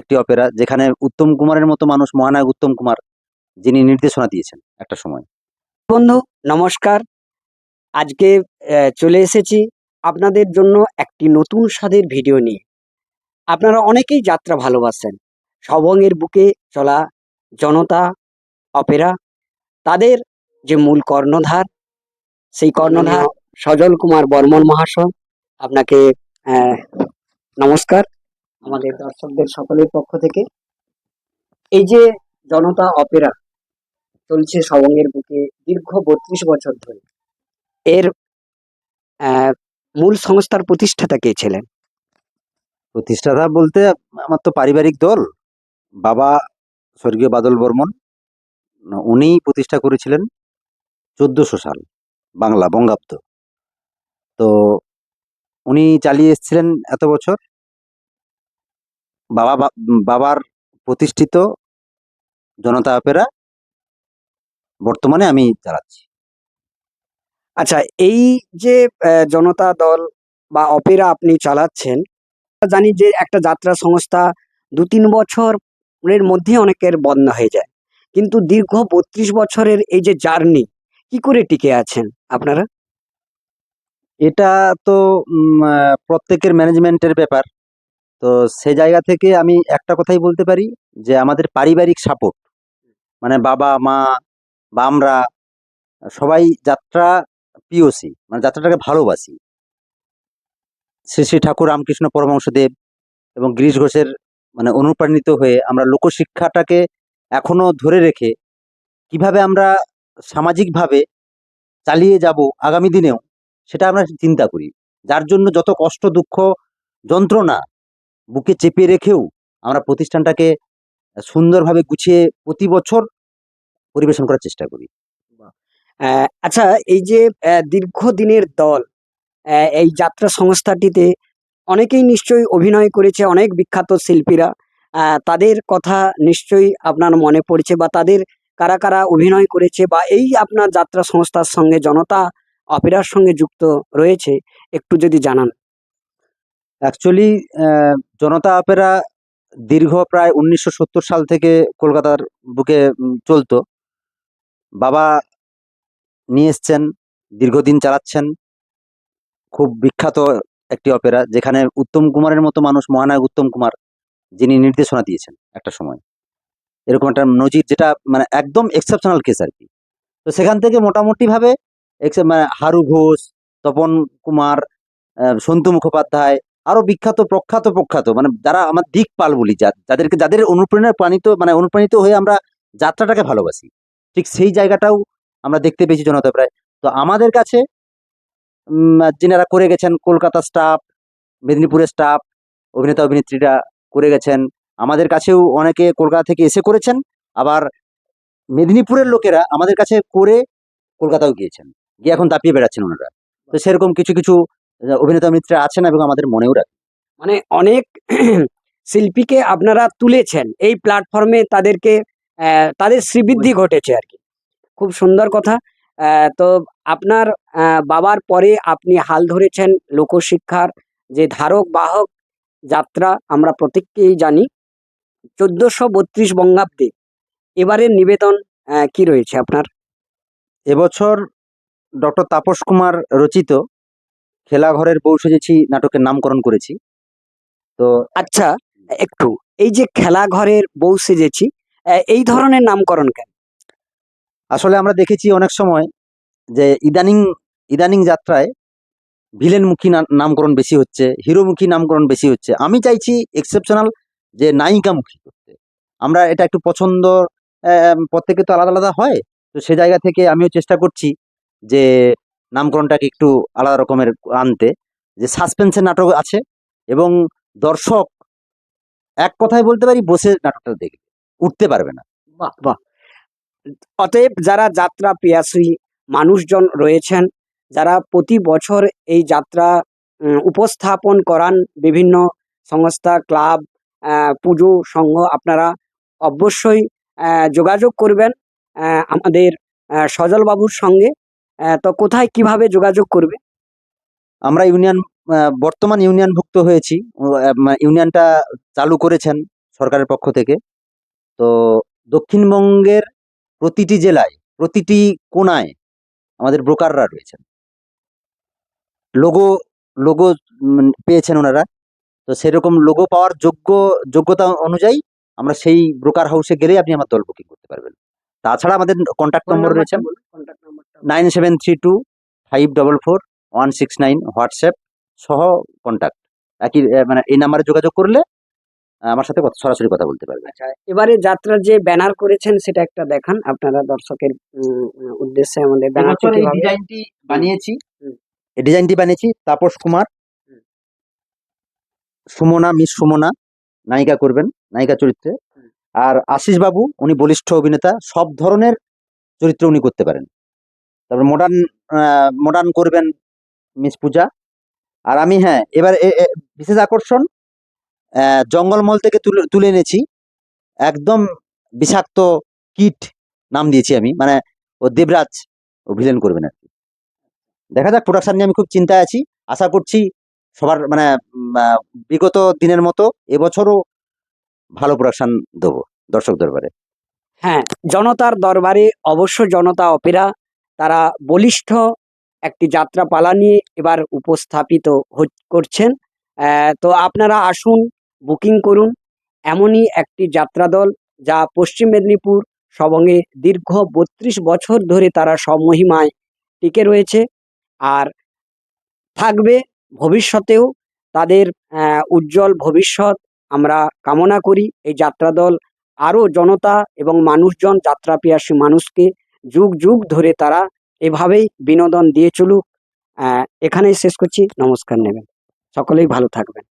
একটি অপেরা যেখানে উত্তম কুমারের মতো মানুষ মহানায়ক উত্তম কুমার যিনি নির্দেশনা দিয়েছেন একটা সময়। বন্ধু, নমস্কার। আজকে চলে এসেছি আপনাদের জন্য একটি নতুন স্বাদের ভিডিও নিয়ে। আপনারা অনেকেই যাত্রা ভালোবাসেন। সবংয়ের বুকে চলা জনতা, অপেরা, তাদের যে মূল কর্ণধার, সেই কর্ণধার সজল কুমার বর্মন মহাশয়, আপনাকে নমস্কার। আমাদের দর্শকদের সকলের পক্ষ থেকে। এই যে জনতা অপেরা চলছে সবংয়ের বুকে দীর্ঘ বত্রিশ বছর ধরে। এর মূল সংস্থার প্রতিষ্ঠাতা কে ছিলেন? প্রতিষ্ঠাতা বলতে আমার তো পারিবারিক দল বাবা স্বর্গীয় বাদল বর্মন। উনি প্রতিষ্ঠা করেছিলেন চোদ্দশো সাল বাংলা বঙ্গাব্দ। তো উনি চালিয়ে এসেছিলেন এত বছর। বাবা বাবার প্রতিষ্ঠিত জনতা অপেরা বর্তমানে আমি চালাচ্ছি। আচ্ছা এই যে জনতা দল বা অপেরা আপনি চালাচ্ছেন জানি যে একটা যাত্রা সংস্থা দু তিন বছরের মধ্যে অনেকের বন্ধ হয়ে যায়। কিন্তু দীর্ঘ বত্রিশ বছরের এই যে জার্নি কি করে টিকে আছেন আপনারা? এটা তো প্রত্যেকের ম্যানেজমেন্টের ব্যাপার। তো সে জায়গা থেকে আমি একটা কথাই বলতে পারি যে আমাদের পারিবারিক সাপোর্ট মানে বাবা, মা বা আমরা সবাই যাত্রা পিওসি মানে যাত্রাটাকে ভালোবাসি। শ্রী শ্রী ঠাকুর রামকৃষ্ণ পরমহংসদেব এবং গিরিশ ঘোষের মানে অনুপ্রাণিত হয়ে আমরা লোকশিক্ষাটাকে এখনও ধরে রেখে কীভাবে আমরা সামাজিকভাবে চালিয়ে যাব আগামী দিনেও, সেটা আমরা চিন্তা করি। যার জন্য যত কষ্ট, দুঃখ, যন্ত্রণা বুকে চেপে রেখেও আমরা প্রতিষ্ঠানটাকে সুন্দরভাবে গুছিয়ে প্রতি বছর পরিবেশন করার চেষ্টা করি। আচ্ছা এই যে দীর্ঘদিনের দল এই যাত্রা সংস্থাটিতে অনেকেই নিশ্চয়ই অভিনয় করেছে, অনেক বিখ্যাত শিল্পীরা। তাদের কথা নিশ্চয়ই আপনার মনে পড়ছে বা তাদের কারা কারা অভিনয় করেছে বা এই আপনার যাত্রা সংস্থার সঙ্গে জনতা অপেরার সঙ্গে যুক্ত রয়েছে, একটু যদি জানান। অ্যাকচুয়ালি জনতা অপেরা দীর্ঘ প্রায় উনিশশো সত্তর সাল থেকে কলকাতার বুকে চলতো। বাবা নিয়ে এসছেন, দীর্ঘদিন চালাচ্ছেন। খুব বিখ্যাত একটি অপেরা, যেখানে উত্তম কুমারের মতো মানুষ, মহানায়ক উত্তম কুমার, যিনি নির্দেশনা দিয়েছেন একটা সময়। এরকম একটা নজির, যেটা মানে একদম এক্সেপশনাল কেস আর কি। তো সেখান থেকে মোটামুটিভাবে মানে হারু ঘোষ, তপন কুমার সন্তু মুখোপাধ্যায় আরও বিখ্যাত, প্রখ্যাত প্রখ্যাত মানে যারা আমার দিকপাল বলি যাদেরকে, যাদের অনুপ্রেরণায় প্রাণিত মানে অনুপ্রাণিত হয়ে আমরা যাত্রাটাকে ভালোবাসি। ঠিক সেই জায়গাটাও আমরা দেখতে পেয়েছি জনতা প্রায়। তো আমাদের কাছে যিনারা করে গেছেন কলকাতা স্টাফ, মেদিনীপুরের স্টাফ, অভিনেতা, অভিনেত্রীরা করে গেছেন, আমাদের কাছেও অনেকে কলকাতা থেকে এসে করেছেন, আবার মেদিনীপুরের লোকেরা আমাদের কাছে করে কলকাতাও গিয়েছেন। গিয়ে এখন দাপিয়ে বেড়াচ্ছেন ওনারা। তো সেরকম কিছু কিছু অভিনেতা অভিনেত্রীরা আছেন এবং আমাদের মনেও রাখেন। মানে অনেক শিল্পীকে আপনারা তুলেছেন। এই প্ল্যাটফর্মে তাদেরকে তাদের শ্রীবৃদ্ধি ঘটেছে আর কি। খুব সুন্দর কথা। তো আপনার বাবার পরে আপনি হাল ধরেছেন লোকশিক্ষার যে ধারক বাহক যাত্রা আমরা প্রত্যেককেই জানি। চোদ্দশো বত্রিশ বঙ্গাব্দে এবারের নিবেদন আহ, কি রয়েছে আপনার? এবছর ডক্টর তাপস কুমার রচিত খেলাঘরের বউ সেজেছি, নাটকের নামকরণ করেছি। তো আচ্ছা একটু, এই যে খেলাঘরের বউ সেজেছি এই ধরনের নামকরণ কেন? আসলে আমরা দেখেছি অনেক সময় যে ইদানিং ইদানিং যাত্রায় ভিলেনমুখী নামকরণ বেশি হচ্ছে, হিরোমুখী নামকরণ বেশি হচ্ছে। আমি চাইছি এক্সেপশনাল যে নায়িকামুখী করতে। আমরা এটা একটু পছন্দ প্রত্যেকে তো আলাদা আলাদা হয়। তো সে জায়গা থেকে আমিও চেষ্টা করছি যে নামকরণটাকে একটু আলাদা রকমের আনতে যে সাসপেন্সের নাটক আছে এবং দর্শক এক কথায় বলতে পারি বসে নাটকটা দেখবে উঠতে পারবে না। বাহ। বাহ। অতএব যারা যাত্রা পিয়াসী মানুষজন রয়েছেন যারা প্রতি বছর এই যাত্রা উপস্থাপন করান বিভিন্ন সংস্থা ক্লাব পুজো সংঘ আপনারা অবশ্যই যোগাযোগ করবেন আমাদের সজলবাবুর সঙ্গে। তো কোথায় কীভাবে যোগাযোগ করবে? আমরা ইউনিয়ন বর্তমান ইউনিয়নভুক্ত হয়েছি। ইউনিয়নটা চালু করেছেন সরকারের পক্ষ থেকে। তো দক্ষিণবঙ্গের প্রতিটি জেলায় প্রতিটি কোনায় আমাদের ব্রোকাররা রয়েছেন। লোগো লোগো পেয়েছেন ওনারা। তো সেরকম লোগো পাওয়ার যোগ্য যোগ্যতা অনুযায়ী আমরা সেই ব্রোকার হাউসে গেলেই আপনি আমার দল বুকিং করতে পারবেন। তাছাড়া আমাদের কন্ট্যাক্ট নম্বর রয়েছে। Nine seven three two five double four one six nine WhatsApp সহ কন্ট্যাক্ট একই মানে এই নাম্বারে যোগাযোগ করলে আমার সাথে কথা- সরাসরি কথা বলতে পারবেন আচ্ছা এবারে যাত্রার যে ব্যানার করেছেন সেটা একটা দেখান। আপনারা দর্শকের উদ্দেশ্যে আমাদের কীভাবে ডিজাইনটি বানিয়েছি। এই ডিজাইনটি বানিয়েছি তাপস কুমার। সুমনা মিস সুমনা নায়িকা করবেন নায়িকা চরিত্রে। আর আশিস বাবু উনি বলিষ্ঠ অভিনেতা সব ধরনের চরিত্র উনি করতে পারেন। তারপর মডার্ন মডার্ন করবেন মিস পূজা। আর আমি হ্যাঁ এবার বিশেষ আকর্ষণ জঙ্গলমল থেকে তুলে তুলে এনেছি। একদম বিষাক্ত কিট নাম দিয়েছি আমি মানে ও দেবরাজ, ও ভিলেন করবেন আর কি। দেখা যাক প্রোডাকশান নিয়ে আমি খুব চিন্তায় আছি। আশা করছি সবার মানে বিগত দিনের মতো এবছরও ভালো প্রোডাকশান দেবো দর্শক দরবারে হ্যাঁ জনতার দরবারে অবশ্য জনতা অপেরা তারা বলিষ্ঠ একটি যাত্রা পালা নিয়ে এবার উপস্থাপিত করছেন। তো আপনারা আসুন, বুকিং করুন। এমনই একটি যাত্রা দল যা পশ্চিম মেদিনীপুর সবঙ্গে দীর্ঘ বত্রিশ বছর ধরে তারা স্বমহিমায় টিকে রয়েছে আর থাকবে ভবিষ্যতেও। তাদের উজ্জ্বল ভবিষ্যৎ আমরা কামনা করি। এই যাত্রা দল আরও জনতা এবং মানুষজন যাত্রা পিয়াসী মানুষকে যুগ যুগ ধরে তারা এভাবেই বিনোদন দিয়ে চলুক। এখানেই শেষ করছি। নমস্কার নেবেন। সকলেই ভালো থাকবেন।